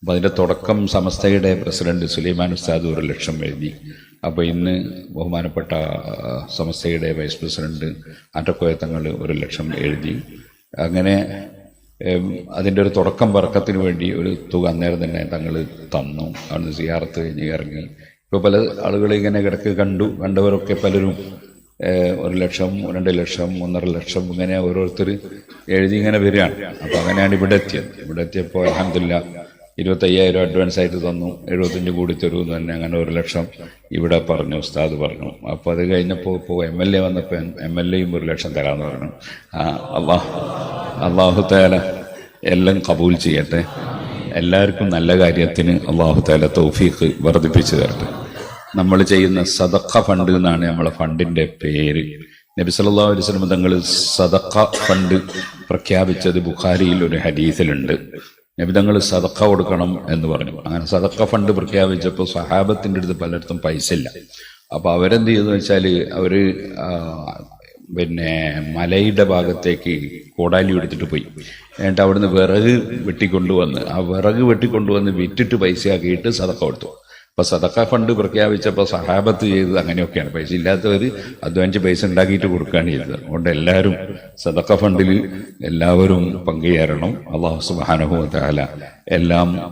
അപ്പം അതിന്റെ തുടക്കം സമസ്തയുടെ പ്രസിഡന്റ് സുലൈമാൻ ഉസ്താദ് ഒരു ലക്ഷം എഴുതി. അപ്പോൾ ഇന്ന് ബഹുമാനപ്പെട്ട സമസ്തയുടെ വൈസ് പ്രസിഡന്റ് ആറ്റക്കോയത്തങ്ങൾ ഒരു ലക്ഷം എഴുതി. അങ്ങനെ അതിന്റെ ഒരു തുടക്കം പറക്കത്തിന് വേണ്ടി ഒരു തുക അന്നേരം തന്നെ തങ്ങൾ തന്നു. അവിടുന്ന് സിയാർത്ത് കഴിഞ്ഞ് ഇറങ്ങി. ഇപ്പോൾ പല ആളുകൾ ഇങ്ങനെ കിടക്ക് കണ്ടു. കണ്ടവരൊക്കെ പലരും ഒരു ലക്ഷം രണ്ട് ലക്ഷം ഒന്നര ലക്ഷം ഇങ്ങനെ ഓരോരുത്തർ എഴുതി ഇങ്ങനെ വരികയാണ്. അപ്പോൾ അങ്ങനെയാണ് ഇവിടെ എത്തിയത്. ഇവിടെ എത്തിയപ്പോൾ അലഹമില്ല ഇരുപത്തയ്യായിരം അഡ്വാൻസ് ആയിട്ട് തന്നു. എഴുപത്തഞ്ച് കൂടി തരൂ എന്ന് തന്നെ അങ്ങനെ ഒരു ലക്ഷം ഇവിടെ പറഞ്ഞു ഉസ്താദ് പറഞ്ഞു. അപ്പോൾ അത് കഴിഞ്ഞപ്പോൾ ഇപ്പോൾ എം എൽ എ വന്നപ്പോൾ എം എൽ എയും ഒരു ലക്ഷം തരാമെന്ന് പറഞ്ഞു. ആ അള്ളാഹ് അള്ളാഹു താല എല്ലാം കബൂൽ ചെയ്യട്ടെ. എല്ലാവർക്കും നല്ല കാര്യത്തിന് അള്ളാഹു താല തൗഫീഖ് വർദ്ധിപ്പിച്ചു തരട്ടെ. നമ്മൾ ചെയ്യുന്ന സദക്ക ഫണ്ട് എന്നാണ് നമ്മളെ ഫണ്ടിന്റെ പേര്. നബി സല്ലല്ലാഹു അലൈഹി തങ്ങൾ സദക്ക ഫണ്ട് പ്രഖ്യാപിച്ചത് ബുഖാരിയിൽ ഒരു ഹദീസിലുണ്ട്. നബി തങ്ങൾ സദക്ക കൊടുക്കണം എന്ന് പറഞ്ഞു. അങ്ങനെ സദക്ക ഫണ്ട് പ്രഖ്യാപിച്ചപ്പോൾ സഹാബത്തിന്റെ അടുത്ത് പലയിടത്തും പൈസ ഇല്ല. അപ്പോൾ അവരെന്ത് ചെയ്തെന്ന് വെച്ചാൽ അവർ പിന്നെ മലയുടെ ഭാഗത്തേക്ക് കോടാലി എടുത്തിട്ട് പോയി. എന്നിട്ട് അവിടുന്ന് വിറക് വെട്ടിക്കൊണ്ടുവന്ന് ആ വിറക് വെട്ടിക്കൊണ്ടുവന്ന് വിറ്റിട്ട് പൈസയാക്കിയിട്ട് സതക്ക കൊടുത്തു. അപ്പൊ സതക്ക ഫണ്ട് പ്രഖ്യാപിച്ചപ്പോൾ സഹാബത്ത് ചെയ്തത് അങ്ങനെയൊക്കെയാണ്. പൈസ ഇല്ലാത്തവർ അധ്വാനിച്ച് പൈസ ഉണ്ടാക്കിയിട്ട് കൊടുക്കുകയാണ് ചെയ്തത്. അതുകൊണ്ട് എല്ലാവരും സതക്ക ഫണ്ടിൽ എല്ലാവരും പങ്കുചേരണം. അള്ളാഹു സുബാനുഭവത്താല എല്ലാം